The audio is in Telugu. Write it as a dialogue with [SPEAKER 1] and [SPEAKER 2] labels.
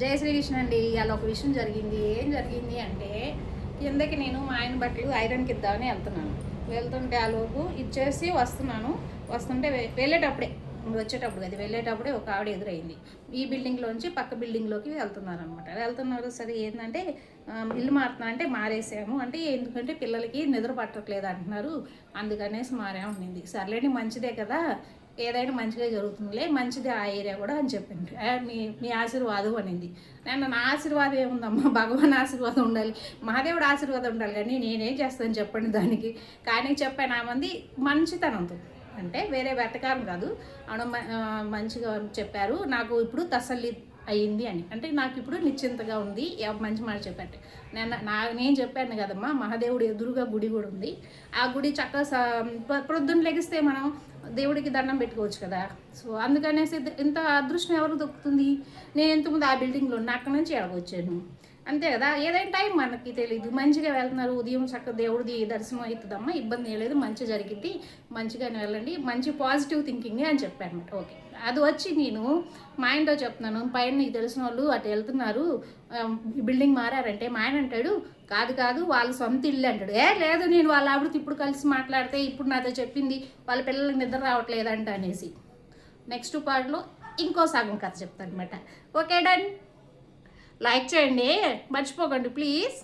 [SPEAKER 1] జయ శ్రీకృష్ణ అండి ఇవాళ ఒక విషయం జరిగింది. ఏం జరిగింది అంటే కిందకి నేను మా ఆయన బట్టలు ఐరన్కి ఇద్దామని వెళ్తున్నాను. వెళ్తుంటే ఆ లోపు ఇచ్చేసి వస్తున్నాను. వస్తుంటే వెళ్ళేటప్పుడే వచ్చేటప్పుడు అది వెళ్ళేటప్పుడే ఒక ఆవిడ ఎదురైంది. ఈ బిల్డింగ్లోంచి పక్క బిల్డింగ్లోకి వెళ్తున్నారు అనమాట వెళ్తున్నారు సరే ఏంటంటే ఇల్లు మారుతున్నా అంటే మారేసాము. అంటే ఎందుకంటే పిల్లలకి నిద్ర పట్టట్లేదు అంటున్నారు. అందుకనేసి మారామనింది సర్లేండి మంచిదే కదా. ఏదైనా మంచిగా జరుగుతుందిలే మంచిది ఆ ఏరియా కూడా అని చెప్పింది. మీ మీ ఆశీర్వాదం అనింది. నేను నా ఆశీర్వాదం ఏముందమ్మా? భగవాన్ ఆశీర్వాదం ఉండాలి. మహాదేవుడు ఆశీర్వాదం ఉండాలి కానీ నేనేం చేస్తాను చెప్పండి దానికి. కానీ చెప్పాను ఆ మంది మంచితనంతో. అంటే వేరే వెతకాలం కాదు. ఆవిడ మ- మంచిగా చెప్పారు. నాకు ఇప్పుడు తసల్లి అయ్యింది అని. అంటే నాకు ఇప్పుడు నిశ్చింతగా ఉంది. మంచి మాట చెప్పండి నేను నా నేను చెప్పాను కదమ్మా మహాదేవుడు ఎదురుగా గుడి కూడా ఉంది. ఆ గుడి చక్కగా ప్రొద్దున లెగిస్తే మనం దేవుడికి దండం పెట్టుకోవచ్చు కదా. సో అందుకనేసి ఇంత అదృష్టం ఎవరికి దొక్కుతుంది? నేను ఎంతమంది ఆ బిల్డింగ్లో ఉన్న అక్కడి నుంచి ఎడగొచ్చాను అంతే కదా. ఏదైనా టైం మనకి తెలియదు మంచిగా వెళ్తున్నారు. ఉదయం చక్కగా దేవుడిది దర్శనం అవుతుందమ్మా. ఇబ్బంది ఏం లేదు. మంచి జరిగింది మంచిగానే వెళ్ళండి. మంచి పాజిటివ్ థింకింగ్ అని చెప్పాను అనమాట ఓకే. అది వచ్చి నేను మా ఆయనతో చెప్తున్నాను. పైన నీకు తెలిసిన వాళ్ళు అటు వెళ్తున్నారు. ఈ బిల్డింగ్ మారారంటే మా ఆయన అంటాడు కాదు కాదు వాళ్ళ సొంత ఇల్లు అంటాడు. ఏ లేదు. నేను వాళ్ళ ఆవిడతో ఇప్పుడు కలిసి మాట్లాడితే ఇప్పుడు నాతో చెప్పింది. వాళ్ళ పిల్లలకి నిద్ర రావట్లేదంట అనేసి. నెక్స్ట్ పార్ట్లో ఇంకో సగం కథ చెప్తాను అనమాట ఓకే డన్? లైక్ చేయండి. మర్చిపోకండి ప్లీజ్.